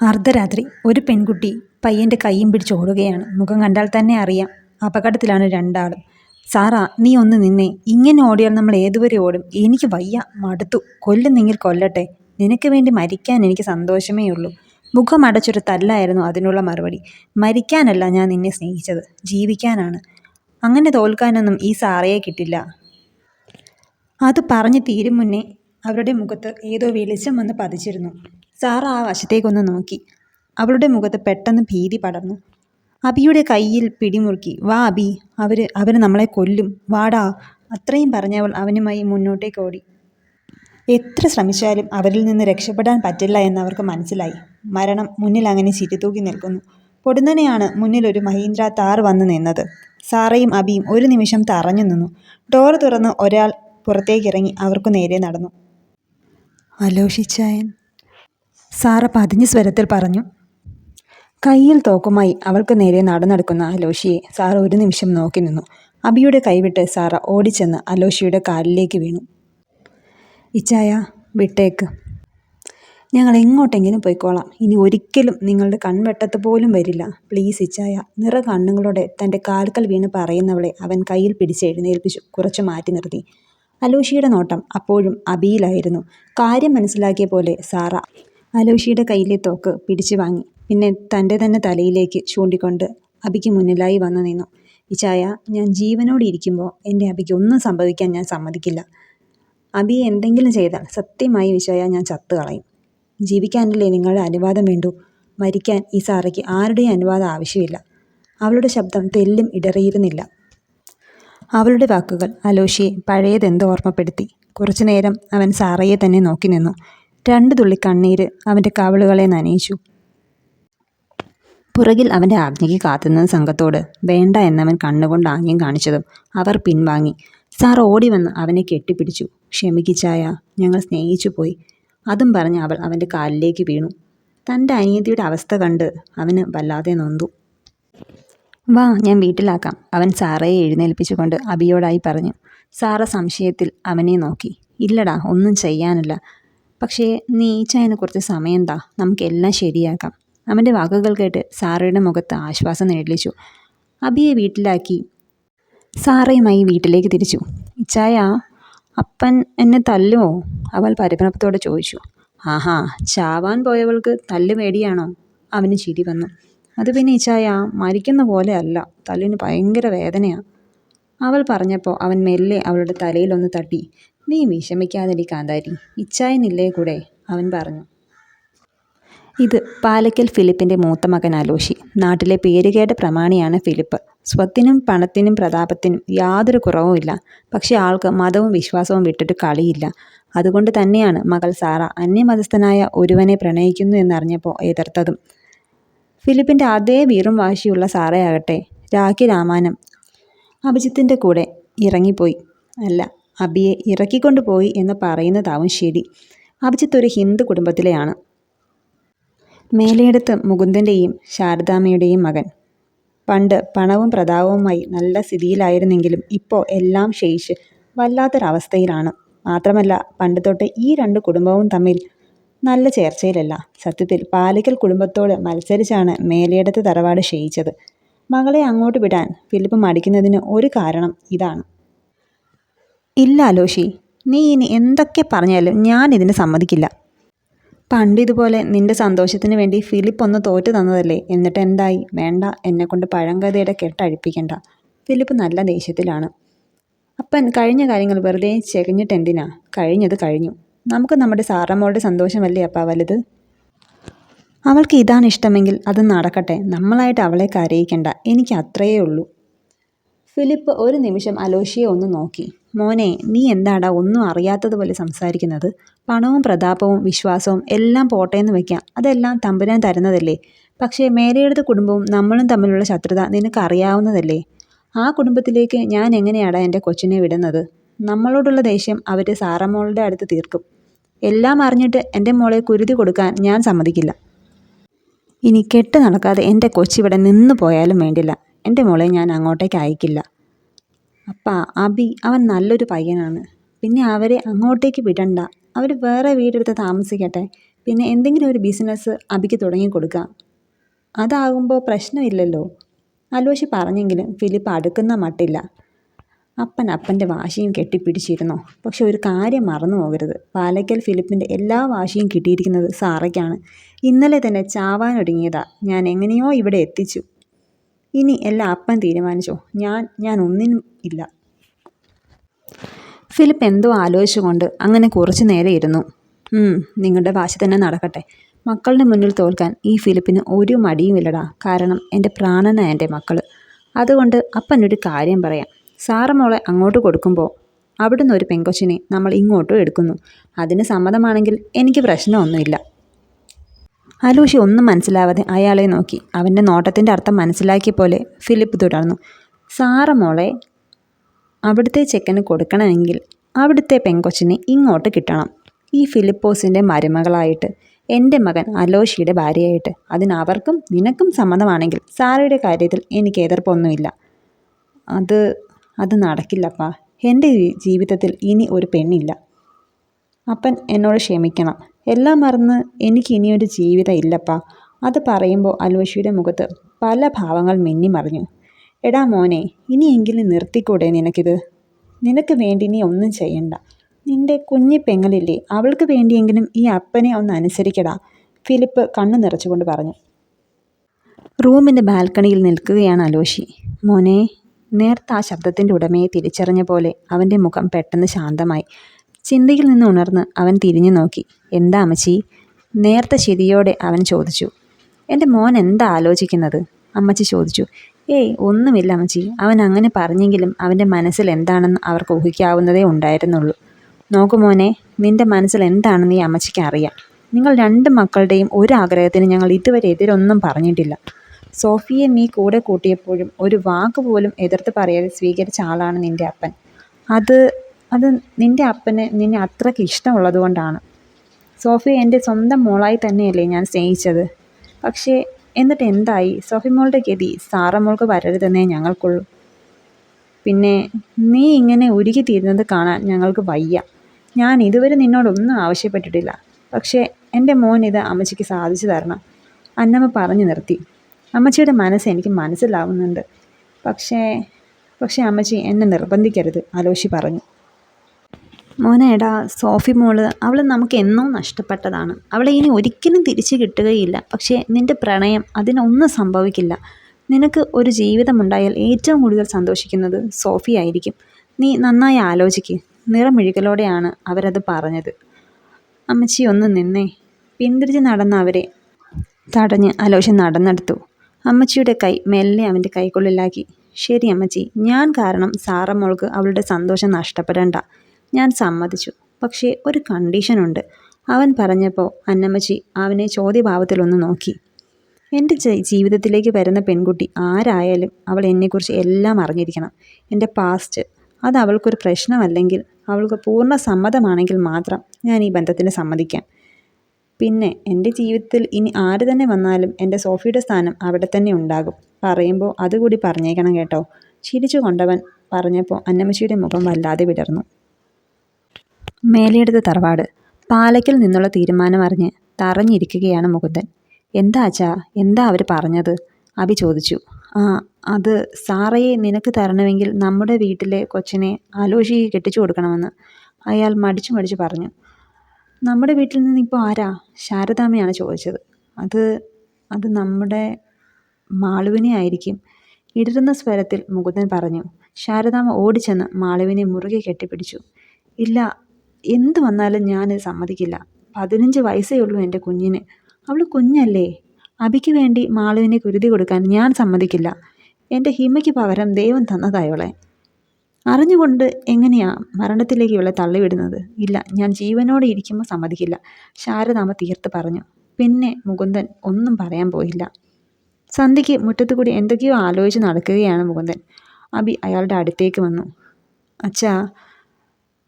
അർദ്ധരാത്രി ഒരു പെൺകുട്ടി പയ്യന്റെ കൈയും പിടിച്ച് ഓടുകയാണ്. മുഖം കണ്ടാൽ തന്നെ അറിയാം അപകടത്തിലാണ് രണ്ടാളും. സാറാ നീ ഒന്ന് നിന്നേ. ഇങ്ങനെ ഓടിയാൽ നമ്മൾ ഏതുവരെ ഓടും? എനിക്ക് വയ്യ. മടുത്തു. കൊല്ലുന്നെങ്കിൽ കൊല്ലട്ടെ. നിനക്ക് വേണ്ടി മരിക്കാൻ എനിക്ക് സന്തോഷമേ ഉള്ളൂ. മുഖം അടച്ചൊരു തല്ലായിരുന്നു അതിനുള്ള മറുപടി. മരിക്കാനല്ല ഞാൻ നിന്നെ സ്നേഹിച്ചത്. ജീവിക്കാനാണ്. അങ്ങനെ തോൽക്കാനൊന്നും ഈ സാറയെ കിട്ടില്ല. അത് പറഞ്ഞു തീരും മുന്നേ അവരുടെ മുഖത്ത് ഏതോ വെളിച്ചം വന്ന് പതിച്ചിരുന്നു. സാറ ആ വശത്തേക്കൊന്ന് നോക്കി. അവളുടെ മുഖത്ത് പെട്ടെന്ന് ഭീതി പടർന്നു. അബിയുടെ കയ്യിൽ പിടിമുറുക്കി വാ അബി അവർ അവർ നമ്മളെ കൊല്ലും. വാടാ. അത്രയും പറഞ്ഞവൾ അവനുമായി മുന്നോട്ടേക്ക് ഓടി. എത്ര ശ്രമിച്ചാലും അവരിൽ നിന്ന് രക്ഷപ്പെടാൻ പറ്റില്ല എന്നവർക്ക് മനസ്സിലായി. മരണം മുന്നിൽ അങ്ങനെ ചിരിതൂക്കി നിൽക്കുന്നു. പൊടുന്നനെയാണ് മുന്നിൽ ഒരു മഹീന്ദ്ര താർ വന്നു നിന്നത്. സാറയും അബിയും ഒരു നിമിഷം തറഞ്ഞു നിന്നു. ഡോർ തുറന്ന് ഒരാൾ പുറത്തേക്കിറങ്ങി അവർക്കു നേരെ നടന്നു. അലോഷിച്ചായൻ സാറ പതിഞ്ഞ സ്വരത്തിൽ പറഞ്ഞു കയ്യിൽ തോക്കുമായി അവൾക്ക് നേരെ നടന്നെടുക്കുന്ന അലോഷിയെ സാറ ഒരു നിമിഷം നോക്കി നിന്നു. അബിയുടെ കൈവിട്ട് സാറ ഓടിച്ചെന്ന് അലോഷിയുടെ കാലിലേക്ക് വീണു. ഇച്ചായ വിട്ടേക്ക്. ഞങ്ങൾ എങ്ങോട്ടെങ്കിലും പോയിക്കോളാം. ഇനി ഒരിക്കലും നിങ്ങളുടെ കൺവെട്ടത്ത് പോലും വരില്ല. പ്ലീസ് ഇച്ചായ നിറ കണ്ണുകളോടെ തന്റെ കാൽക്കൽ വീണ് പറയുന്നവളെ അവൻ കയ്യിൽ പിടിച്ച് എഴുന്നേൽപ്പിച്ചു. കുറച്ച് മാറ്റി നിർത്തി. അലോഷിയുടെ നോട്ടം അപ്പോഴും അബിയിലായിരുന്നു. കാര്യം മനസ്സിലാക്കിയ പോലെ സാറ അലോഷിയുടെ കയ്യിലെ തോക്ക് പിടിച്ചു വാങ്ങി. പിന്നെ തന്റെ തന്നെ തലയിലേക്ക് ചൂണ്ടിക്കൊണ്ട് അബിക്ക് മുന്നിലായി വന്നു നിന്നു. ഇച്ചായ ഞാൻ ജീവനോടെ ഇരിക്കുമ്പോൾ എന്റെ അബിക്ക് ഒന്നും സംഭവിക്കാൻ ഞാൻ സമ്മതിക്കില്ല. അബിയെ എന്തെങ്കിലും ചെയ്താൽ സത്യമായി വിഷയ ഞാൻ ചത്തു കളയും. ജീവിക്കാനല്ലേ നിങ്ങളുടെ അനുവാദം വേണ്ടു? മരിക്കാൻ ഈ സാറയ്ക്ക് ആരുടെയും അനുവാദം ആവശ്യമില്ല. അവളുടെ ശബ്ദം തെല്ലും ഇടറിയിരുന്നില്ല. അവളുടെ വാക്കുകൾ അലോഷിയെ പഴയതെന്തോ ഓർമ്മപ്പെടുത്തി. കുറച്ചുനേരം അവൻ സാറയെ തന്നെ നോക്കി നിന്നു. രണ്ട് തുള്ളി കണ്ണീര് അവന്റെ കവിളുകളെ നനയിച്ചു. പുറകിൽ അവന്റെ ആജ്ഞയ്ക്ക് കാത്തുനിന്ന സംഘത്തോട് വേണ്ട എന്നവൻ കണ്ണുകൊണ്ട് ആംഗ്യം കാണിച്ചതും അവർ പിൻവാങ്ങി. സാർ ഓടി വന്ന് അവനെ കെട്ടിപ്പിടിച്ചു. ക്ഷമിക്കിച്ചായ ഞങ്ങൾ സ്നേഹിച്ചു പോയി. അതും പറഞ്ഞ് അവൾ അവന്റെ കാലിലേക്ക് വീണു. തന്റെ അനിയത്തിയുടെ അവസ്ഥ കണ്ട് അവന് വല്ലാതെ നൊന്തു. വാ ഞാൻ വീട്ടിലാക്കാം അവൻ സാറയെ എഴുന്നേൽപ്പിച്ചുകൊണ്ട് അബിയോടായി പറഞ്ഞു. സാറ സംശയത്തിൽ അവനെ നോക്കി. ഇല്ലടാ ഒന്നും ചെയ്യാനില്ല. പക്ഷേ നീ കുറച്ച് സമയം താ നമുക്കെല്ലാം ശരിയാക്കാം. അവന്റെ വാക്കുകൾ കേട്ട് സാറയുടെ മുഖത്ത് ആശ്വാസം നേടിച്ചു. അബിയെ വീട്ടിലാക്കി സാറയുമായി വീട്ടിലേക്ക് തിരിച്ചു. ഇച്ചായ അപ്പൻ എന്നെ തല്ലുമോ അവൾ പരിഭ്രമത്തോടെ ചോദിച്ചു. ആഹാ ചാവാൻ പോയവൾക്ക് തല്ല് പേടിയാണോ? അവന് ചിരി വന്നു. അത് പിന്നെ ഇച്ചായ മരിക്കുന്ന പോലെ അല്ല തല്ലിന് ഭയങ്കര വേദനയാണ് അവൾ പറഞ്ഞപ്പോൾ അവൻ മെല്ലെ അവളുടെ തലയിലൊന്ന് തട്ടി. നീ വിഷമിക്കാതെടി കാന്താരി. ഇച്ചായനില്ലേ കൂടെ? അവൻ പറഞ്ഞു. ഇത് പാലക്കൽ ഫിലിപ്പിന്റെ മൂത്ത മകൻ അലോഷി. നാട്ടിലെ പേരുകേട്ട പ്രമാണിയാണ് ഫിലിപ്പ്. സ്വത്തിനും പണത്തിനും പ്രതാപത്തിനും യാതൊരു കുറവുമില്ല പക്ഷെ ആൾക്ക് മതവും വിശ്വാസവും വിട്ടിട്ട് കളിയില്ല. അതുകൊണ്ട് തന്നെയാണ് മകൾ സാറ അന്യമതസ്ഥനായ ഒരുവനെ പ്രണയിക്കുന്നു എന്നറിഞ്ഞപ്പോൾ എതിർത്തതും. ഫിലിപ്പിന്റെ അതേ വീറും വാശിയുള്ള സാറയാകട്ടെ. രാഖി രാമാനം. അഭിജിത്തിന്റെ കൂടെ ഇറങ്ങിപ്പോയി. അല്ല അബിയെ ഇറക്കിക്കൊണ്ട് പോയി എന്ന് പറയുന്നതാവും ശരി. അഭിജിത്ത് ഒരു ഹിന്ദു കുടുംബത്തിലെയാണ്. മേലയിടത്ത് മുകുന്ദന്റെയും ശാരദാമ്മയുടെയും മകൻ. പണ്ട് പണവും പ്രതാപവുമായി നല്ല സ്ഥിതിയിലായിരുന്നെങ്കിലും ഇപ്പോൾ എല്ലാം ക്ഷയിച്ച് വല്ലാത്തൊരവസ്ഥയിലാണ്. മാത്രമല്ല പണ്ട് തൊട്ട് ഈ രണ്ട് കുടുംബവും തമ്മിൽ നല്ല ചേർച്ചയിലല്ല. സത്യത്തിൽ പാലിക്കൽ കുടുംബത്തോട് മത്സരിച്ചാണ് മേലയിടത്ത് തറവാട് ക്ഷയിച്ചത്. മകളെ അങ്ങോട്ട് വിടാൻ ഫിലിപ്പ് മടിക്കുന്നതിന് ഒരു കാരണം ഇതാണ്. ഇല്ല അലോഷി നീ ഇനി എന്തൊക്കെ പറഞ്ഞാലും ഞാൻ ഇതിന് സമ്മതിക്കില്ല. പണ്ട് ഇതുപോലെ നിന്റെ സന്തോഷത്തിന് വേണ്ടി ഫിലിപ്പ് ഒന്ന് തോറ്റു തന്നതല്ലേ? എന്നിട്ട് എന്തായി? വേണ്ട എന്നെക്കൊണ്ട് പഴങ്കഥയുടെ കെട്ടഴിപ്പിക്കണ്ട. ഫിലിപ്പ് നല്ല ദേഷ്യത്തിലാണ്. അപ്പൻ കഴിഞ്ഞ കാര്യങ്ങൾ വെറുതെ ചെകഞ്ഞിട്ട് എന്തിനാ കഴിഞ്ഞത് കഴിഞ്ഞു. നമുക്ക് നമ്മുടെ സാറമ്മോളുടെ സന്തോഷമല്ലേ അപ്പാ വലുത്? അവൾക്ക് ഇതാണ് ഇഷ്ടമെങ്കിൽ അത് നടക്കട്ടെ. നമ്മളായിട്ട് അവളെ കരയിക്കണ്ട. എനിക്ക് അത്രയേ ഉള്ളൂ. ഫിലിപ്പ് ഒരു നിമിഷം അലോഷിയെ ഒന്ന് നോക്കി. മോനെ നീ എന്താടാ ഒന്നും അറിയാത്തതുപോലെ സംസാരിക്കുന്നത്? പണവും പ്രതാപവും വിശ്വാസവും എല്ലാം പോട്ടേന്ന് വെക്കാം. അതെല്ലാം തമ്പുരാൻ തരുന്നതല്ലേ? പക്ഷേ മേലെയെടുത്ത കുടുംബവും നമ്മളും തമ്മിലുള്ള ശത്രുത നിനക്ക് അറിയാവുന്നതല്ലേ ആ കുടുംബത്തിലേക്ക് ഞാൻ എങ്ങനെയാടാ എന്റെ കൊച്ചിനെ വിടുന്നത്? നമ്മളോടുള്ള ദേഷ്യം അവർ സാറമ്മോളുടെ അടുത്ത് തീർക്കും. എല്ലാം അറിഞ്ഞിട്ട് എന്റെ മോളെ കുരുതി കൊടുക്കാൻ ഞാൻ സമ്മതിക്കില്ല. ഇനി കെട്ട് നടക്കാതെ എന്റെ കൊച്ചിവിടെ നിന്ന് പോയാലും വേണ്ടില്ല. എന്റെ മോളെ ഞാൻ അങ്ങോട്ടേക്ക് അയക്കില്ല. അപ്പാ അബി അവൻ നല്ലൊരു പയ്യനാണ്. പിന്നെ അവരെ അങ്ങോട്ടേക്ക് വിടണ്ട. അവർ വേറെ വീടെടുത്ത് താമസിക്കട്ടെ. പിന്നെ എന്തെങ്കിലും ഒരു ബിസിനസ് അബിക്ക് തുടങ്ങി കൊടുക്കാം അതാകുമ്പോൾ പ്രശ്നമില്ലല്ലോ. അലോഷി പറഞ്ഞെങ്കിലും ഫിലിപ്പ് അടുക്കുന്ന മട്ടില്ല. അപ്പൻ അപ്പന്റെ വാശിയും കെട്ടിപ്പിടിച്ചിരുന്നു. പക്ഷെ ഒരു കാര്യം മറന്നു പോകരുത്. പാലക്കൽ ഫിലിപ്പിന്റെ എല്ലാ വാശിയും കിട്ടിയിരിക്കുന്നത് സാറയ്ക്കാണ്. ഇന്നലെ തന്നെ ചാവാനൊടുങ്ങിയതാ ഞാൻ എങ്ങനെയോ ഇവിടെ എത്തിച്ചു. ഇനി എല്ലാം അപ്പൻ തീരുമാനിച്ചോ? ഞാൻ ഞാൻ ഒന്നിനും ഇല്ല. ഫിലിപ്പ് എന്തോ ആലോചിച്ചുകൊണ്ട് അങ്ങനെ കുറച്ചു നേരം ഇരുന്നു. നിങ്ങളുടെ വാശി തന്നെ നടക്കട്ടെ. മക്കളുടെ മുന്നിൽ തോൽക്കാൻ ഈ ഫിലിപ്പിന് ഒരു മടിയുമില്ലടാ കാരണം എന്റെ പ്രാണന എന്റെ മക്കൾ അതുകൊണ്ട് അപ്പനൊരു കാര്യം പറയാം. സാറ് മോളെ അങ്ങോട്ട് കൊടുക്കുമ്പോൾ അവിടുന്ന് ഒരു പെങ്കൊച്ചിനെ നമ്മൾ ഇങ്ങോട്ടും എടുക്കുന്നു. അതിന് സമ്മതമാണെങ്കിൽ എനിക്ക് പ്രശ്നമൊന്നുമില്ല. അലൂഷി ഒന്നും മനസ്സിലാവാതെ അയാളെ നോക്കി. അവന്റെ നോട്ടത്തിന്റെ അർത്ഥം മനസ്സിലാക്കിയ പോലെ ഫിലിപ്പ് തുടർന്നു. സാറ മോളെ അവിടുത്തെ ചെക്കന് കൊടുക്കണമെങ്കിൽ അവിടുത്തെ പെങ്കൊച്ചിനെ ഇങ്ങോട്ട് കിട്ടണം. ഈ ഫിലിപ്പോസിന്റെ മരുമകളായിട്ട് എന്റെ മകൻ അലോഷിയുടെ ഭാര്യയായിട്ട്. അതിനവർക്കും നിനക്കും സമ്മതമാണെങ്കിൽ സാറയുടെ കാര്യത്തിൽ എനിക്ക് എതിർപ്പൊന്നുമില്ല. അത് അത് നടക്കില്ലപ്പാ. എന്റെ ജീവിതത്തിൽ ഇനി ഒരു പെണ്ണില്ല. അപ്പൻ എന്നോട് ക്ഷമിക്കണം. എല്ലാം മറന്ന് എനിക്ക് ഇനിയൊരു ജീവിതം ഇല്ലപ്പാ. അത് പറയുമ്പോൾ അൽവശിയുടെ മുഖത്ത് പല ഭാവങ്ങൾ മിന്നിമറിഞ്ഞു എടാ മോനെ ഇനിയെങ്കിലും നിർത്തിക്കൂടെ നിനക്കിത്? നിനക്ക് വേണ്ടി നീ ഒന്നും ചെയ്യണ്ട. നിന്റെ കുഞ്ഞി പെങ്ങളില്ലേ അവൾക്ക് വേണ്ടിയെങ്കിലും ഈ അപ്പനെ ഒന്ന് അനുസരിക്കടാ. ഫിലിപ്പ് കണ്ണു നിറച്ചുകൊണ്ട് പറഞ്ഞു. റൂമിന്റെ ബാൽക്കണിയിൽ നിൽക്കുകയാണ് അലോഷി മോനെ നേർത്ത ആ ശബ്ദത്തിന്റെ ഉടമയെ തിരിച്ചറിഞ്ഞ പോലെ അവന്റെ മുഖം പെട്ടെന്ന് ശാന്തമായി. ചിന്തയിൽ നിന്ന് ഉണർന്ന് അവൻ തിരിഞ്ഞു നോക്കി. എന്താ അമ്മച്ചി? നേർത്ത ശരിയോടെ അവൻ ചോദിച്ചു. എന്റെ മോൻ എന്താ ആലോചിക്കുന്നത്? അമ്മച്ചി ചോദിച്ചു. ഏയ് ഒന്നുമില്ല അമ്മച്ചി. അവൻ അങ്ങനെ പറഞ്ഞെങ്കിലും അവന്റെ മനസ്സിൽ എന്താണെന്ന് അവർക്ക് ഊഹിക്കാവുന്നതേ ഉണ്ടായിരുന്നുള്ളൂ. നോക്കു മോനെ നിന്റെ മനസ്സിൽ എന്താണെന്ന് ഈ അമ്മച്ചിക്ക് അറിയാം. നിങ്ങൾ രണ്ട് മക്കളുടെയും ഒരു ആഗ്രഹത്തിന് ഞങ്ങൾ ഇതുവരെ എതിരൊന്നും പറഞ്ഞിട്ടില്ല. സോഫിയെ നീ കൂടെ കൂട്ടിയപ്പോഴും ഒരു വാക്ക് പോലും എതിർത്ത് പറയാതെ സ്വീകരിച്ച ആളാണ് നിന്റെ അപ്പൻ. അത് അത് നിന്റെ അപ്പന് നിന്നെ അത്രയ്ക്ക് ഇഷ്ടമുള്ളത് കൊണ്ടാണ് സോഫിയ എന്റെ സ്വന്തം മോളായി തന്നെയല്ലേ ഞാൻ സ്നേഹിച്ചത്. പക്ഷേ എന്നിട്ട് എന്തായി? സോഫി മോളുടെ ഗതി സാറ മോൾക്ക് വരരുതെന്നേ ഞങ്ങൾക്കുള്ളൂ. പിന്നെ നീ ഇങ്ങനെ ഉരുകി തീരുന്നത് കാണാൻ ഞങ്ങൾക്ക് വയ്യ. ഞാൻ ഇതുവരെ നിന്നോടൊന്നും ആവശ്യപ്പെട്ടിട്ടില്ല. പക്ഷേ എന്റെ മോൻ ഇത് അമ്മച്ചിക്ക് സാധിച്ചു തരണം. അന്നമ്മ പറഞ്ഞു നിർത്തി. അമ്മച്ചിയുടെ മനസ്സ് എനിക്ക് മനസ്സിലാവുന്നുണ്ട്. പക്ഷേ പക്ഷേ അമ്മച്ചി എന്നെ നിർബന്ധിക്കരുത് അലോഷി പറഞ്ഞു. മോനെ എടാ സോഫി മോൾ അവൾ നമുക്ക് എന്നോ നഷ്ടപ്പെട്ടതാണ്. അവളെ ഇനി ഒരിക്കലും തിരിച്ചു കിട്ടുകയില്ല. പക്ഷേ നിന്റെ പ്രണയം അതിനൊന്നും സംഭവിക്കില്ല. നിനക്ക് ഒരു ജീവിതമുണ്ടായാൽ ഏറ്റവും കൂടുതൽ സന്തോഷിക്കുന്നത് സോഫി ആയിരിക്കും. നീ നന്നായി ആലോചിക്ക്. നിറമിഴികളോടെയാണ് അവരത് പറഞ്ഞത്. അമ്മച്ചി ഒന്ന് നിന്നേ. പിന്തിരിച്ച് നടന്ന അവരെ തടഞ്ഞ് അലോഷൻ നടന്നെടുത്തു. അമ്മച്ചിയുടെ കൈ മെല്ലെ അവന്റെ കൈക്കുള്ളിലാക്കി. ശരി അമ്മച്ചി ഞാൻ കാരണം സാറമ്മോൾക്ക് അവളുടെ സന്തോഷം നഷ്ടപ്പെടേണ്ട. ഞാൻ സമ്മതിച്ചു. പക്ഷേ ഒരു കണ്ടീഷനുണ്ട്. അവൻ പറഞ്ഞപ്പോൾ അന്നമ്മച്ചി അവനെ ചോദ്യഭാവത്തിലൊന്ന് നോക്കി. എന്റെ ജീവിതത്തിലേക്ക് വരുന്ന പെൺകുട്ടി ആരായാലും അവൾ എന്നെക്കുറിച്ച് എല്ലാം അറിഞ്ഞിരിക്കണം. എന്റെ പാസ്റ്റ് അത് അവൾക്കൊരു പ്രശ്നമല്ലെങ്കിൽ അവൾക്ക് പൂർണ സമ്മതമാണെങ്കിൽ മാത്രം ഞാൻ ഈ ബന്ധത്തിന് സമ്മതിക്കാം. പിന്നെ എന്റെ ജീവിതത്തിൽ ഇനി ആര് തന്നെ വന്നാലും എന്റെ സോഫിയുടെ സ്ഥാനം അവിടെ തന്നെ ഉണ്ടാകും. പറയുമ്പോൾ അതുകൂടി പറഞ്ഞേക്കണം കേട്ടോ. ചിരിച്ചു കൊണ്ടവൻ പറഞ്ഞപ്പോൾ അന്നമ്മച്ചിയുടെ മുഖം വല്ലാതെ വിടർന്നു. മേലെടുത്ത തറവാട് പാലയ്ക്കിൽ നിന്നുള്ള തീരുമാനം അറിഞ്ഞ് തറഞ്ഞിരിക്കുകയാണ് മുകുന്ദൻ. എന്താ അച്ഛാ എന്താ അവർ പറഞ്ഞത്? അഭി ചോദിച്ചു. ആ അത് സാറയെ നിനക്ക് തരണമെങ്കിൽ നമ്മുടെ വീട്ടിലെ കൊച്ചിനെ ആലോചിക്ക് കെട്ടിച്ചു കൊടുക്കണമെന്ന് അയാൾ മടിച്ചു മടിച്ചു പറഞ്ഞു. നമ്മുടെ വീട്ടിൽ നിന്ന് ഇപ്പോൾ ആരാ? ശാരദാമ്മയാണ് ചോദിച്ചത്. അത് അത് നമ്മുടെ മാളുവിനെ ആയിരിക്കും. ഇടരുന്ന സ്വരത്തിൽ മുകുന്ദൻ പറഞ്ഞു. ശാരദാമ്മ ഓടിച്ചെന്ന് മാളുവിനെ മുറുകെ കെട്ടിപ്പിടിച്ചു. ഇല്ല എന്ത് വന്നാലും ഞാൻ സമ്മതിക്കില്ല. പതിനഞ്ച് വയസ്സേ ഉള്ളൂ എന്റെ കുഞ്ഞിന്. അവൾ കുഞ്ഞല്ലേ? അബിക്ക് വേണ്ടി മാളുവിനെ കുരുതി കൊടുക്കാൻ ഞാൻ സമ്മതിക്കില്ല. എന്റെ ഹിമയ്ക്ക് പകരം ദൈവം തന്നതായവളെ അറിഞ്ഞുകൊണ്ട് എങ്ങനെയാ മരണത്തിലേക്ക് ഇവളെ തള്ളിവിടുന്നത്? ഇല്ല ഞാൻ ജീവനോടെ ഇരിക്കുമ്പോൾ സമ്മതിക്കില്ല. ശാരദാമ തീർത്ത് പറഞ്ഞു. പിന്നെ മുകുന്ദൻ ഒന്നും പറയാൻ പോയില്ല. സന്ധ്യയ്ക്ക് മുറ്റത്തു കൂടി എന്തൊക്കെയോ ആലോചിച്ച് നടക്കുകയാണ് മുകുന്ദൻ. അബി അയാളുടെ അടുത്തേക്ക് വന്നു. അച്ഛാ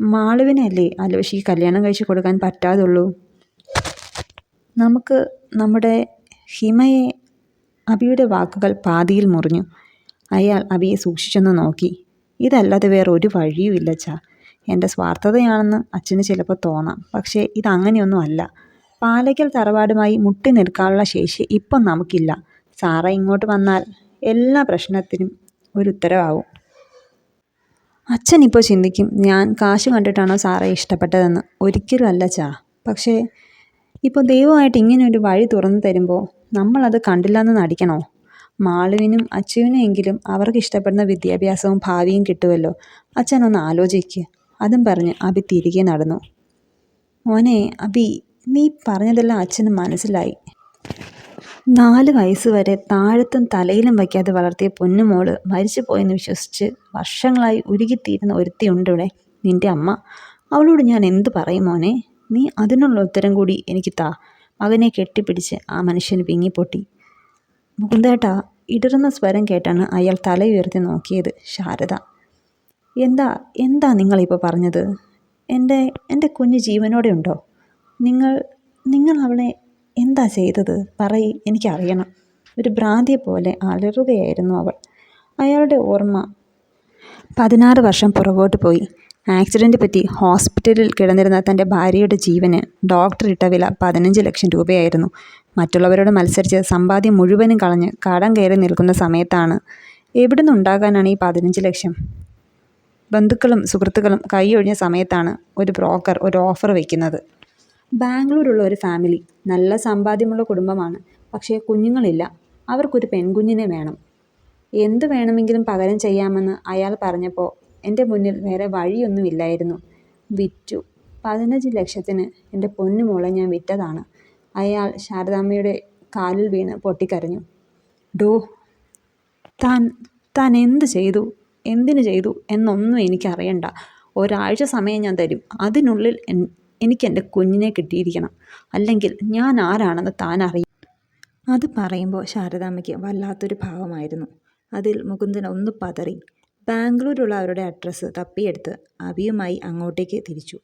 മാളുവിനല്ലേ? അലോഷിക്ക് കല്യാണം കഴിച്ചു കൊടുക്കാൻ പറ്റാതുള്ളൂ. നമുക്ക് നമ്മുടെ ഹിമയെ അബിയുടെ വാക്കുകൾ പാതിയിൽ മുറിഞ്ഞു. അയാൾ അബിയെ സൂക്ഷിച്ചൊന്ന് നോക്കി. ഇതല്ലാതെ വേറെ ഒരു വഴിയുമില്ല ചാ എന്റെ സ്വാർത്ഥതയാണെന്ന് അച്ഛന് ചിലപ്പോൾ തോന്നാം. പക്ഷേ ഇതങ്ങനെയൊന്നും അല്ല. പാലയ്ക്കൽ തറവാടുമായി മുട്ടി നിൽക്കാനുള്ള ശേഷി ഇപ്പം നമുക്കില്ല. സാറ ഇങ്ങോട്ട് വന്നാൽ എല്ലാ പ്രശ്നത്തിനും ഒരു ഉത്തരവാകും അച്ഛൻ ഇപ്പോൾ ചിന്തിക്കും ഞാൻ കാശ് കണ്ടിട്ടാണോ സാറെ ഇഷ്ടപ്പെട്ടതെന്ന്. ഒരിക്കലും അല്ല ചാ. പക്ഷേ ഇപ്പോൾ ദൈവമായിട്ട് ഇങ്ങനെ ഒരു വഴി തുറന്നു തരുമ്പോൾ നമ്മളത് കണ്ടില്ലെന്ന് നടിക്കണോ? മാളുവിനും അച്ചുവിനും എങ്കിലും അവർക്ക് ഇഷ്ടപ്പെടുന്ന വിദ്യാഭ്യാസവും ഭാവിയും കിട്ടുമല്ലോ അച്ഛനൊന്ന് ആലോചിക്കുക അതും പറഞ്ഞ് അബി തിരികെ നടന്നു. മോനെ അബി നീ പറഞ്ഞതെല്ലാം അച്ഛന് മനസ്സിലായി. നാല് വയസ്സ് വരെ താഴത്തും തലയിലും വയ്ക്കാതെ വളർത്തിയ പൊന്നുമോൾ മരിച്ചു പോയെന്ന് വിശ്വസിച്ച് വർഷങ്ങളായി ഉരുകിത്തീരുന്ന ഒരുത്തിയുണ്ട് ഇവിടെ നിന്റെ അമ്മ. അവളോട് ഞാൻ എന്ത് പറയും മോനെ? നീ അതിനുള്ള ഉത്തരം കൂടി എനിക്ക് താ. മകനെ കെട്ടിപ്പിടിച്ച് ആ മനുഷ്യന് പിങ്ങിപ്പൊട്ടി മുകുന്ദേട്ടാ ഇടറുന്ന സ്വരം കേട്ടാണ് അയാൾ തല ഉയർത്തി നോക്കിയത് ശാരദ. എന്താ എന്താ നിങ്ങളിപ്പോൾ പറഞ്ഞത്? എന്റെ എന്റെ കുഞ്ഞ് ജീവനോടെ ഉണ്ടോ നിങ്ങൾ നിങ്ങൾ അവളെ എന്താ ചെയ്തത്? പറയ് എനിക്കറിയണം. ഒരു ഭ്രാന്തിയെ പോലെ അലറുകയായിരുന്നു അവൾ. അയാളുടെ ഓർമ്മ പതിനാറ് വർഷം പുറകോട്ട് പോയി. ആക്സിഡന്റ് പറ്റി ഹോസ്പിറ്റലിൽ കിടന്നിരുന്ന തന്റെ ഭാര്യയുടെ ജീവന് ഡോക്ടർ ഇട്ട വില പതിനഞ്ച് ലക്ഷം രൂപയായിരുന്നു. മറ്റുള്ളവരോട് മത്സരിച്ച് സമ്പാദ്യം മുഴുവനും കളഞ്ഞ് കടം കയറി നിൽക്കുന്ന സമയത്താണ് എവിടെ നിന്നുണ്ടാകാനാണ് ഈ പതിനഞ്ച് ലക്ഷം? ബന്ധുക്കളും സുഹൃത്തുക്കളും കൈയൊഴിഞ്ഞ സമയത്താണ് ഒരു ബ്രോക്കർ ഒരു ഓഫർ വയ്ക്കുന്നത്. ബാംഗ്ലൂരുള്ള ഒരു ഫാമിലി. നല്ല സമ്പാദ്യമുള്ള കുടുംബമാണ്. പക്ഷേ കുഞ്ഞുങ്ങളില്ല. അവർക്കൊരു പെൺകുഞ്ഞിനെ വേണം. എന്ത് വേണമെങ്കിലും പകരം ചെയ്യാമെന്ന് അയാൾ പറഞ്ഞപ്പോൾ എന്റെ മുന്നിൽ വേറെ വഴിയൊന്നുമില്ലായിരുന്നു. വിറ്റു. പതിനഞ്ച് ലക്ഷത്തിന് എന്റെ പൊന്നുമോളെ ഞാൻ വിറ്റതാണ്. അയാൾ ശാരദാമ്മയുടെ കാലിൽ വീണ് പൊട്ടിക്കരഞ്ഞു. ഡോ താൻ താൻ എന്ത് ചെയ്തു? എന്തിനു ചെയ്തു? എന്നൊന്നും എനിക്കറിയണ്ട. ഒരാഴ്ച സമയം ഞാൻ തരും. അതിനുള്ളിൽ എനിക്ക് എന്റെ കുഞ്ഞിനെ കിട്ടിയിരിക്കണം. അല്ലെങ്കിൽ ഞാൻ ആരാണെന്ന് താൻ അറിയും അത് പറയുമ്പോൾ ശാരദാമ്മയ്ക്ക് വല്ലാത്തൊരു ഭാവമായിരുന്നു. അതിൽ മുകുന്ദൻ ഒന്ന് പതറി. ബാംഗ്ലൂരുള്ള അവരുടെ അഡ്രസ്സ് തപ്പിയെടുത്ത് അബിയുമായി അങ്ങോട്ടേക്ക് തിരിച്ചു.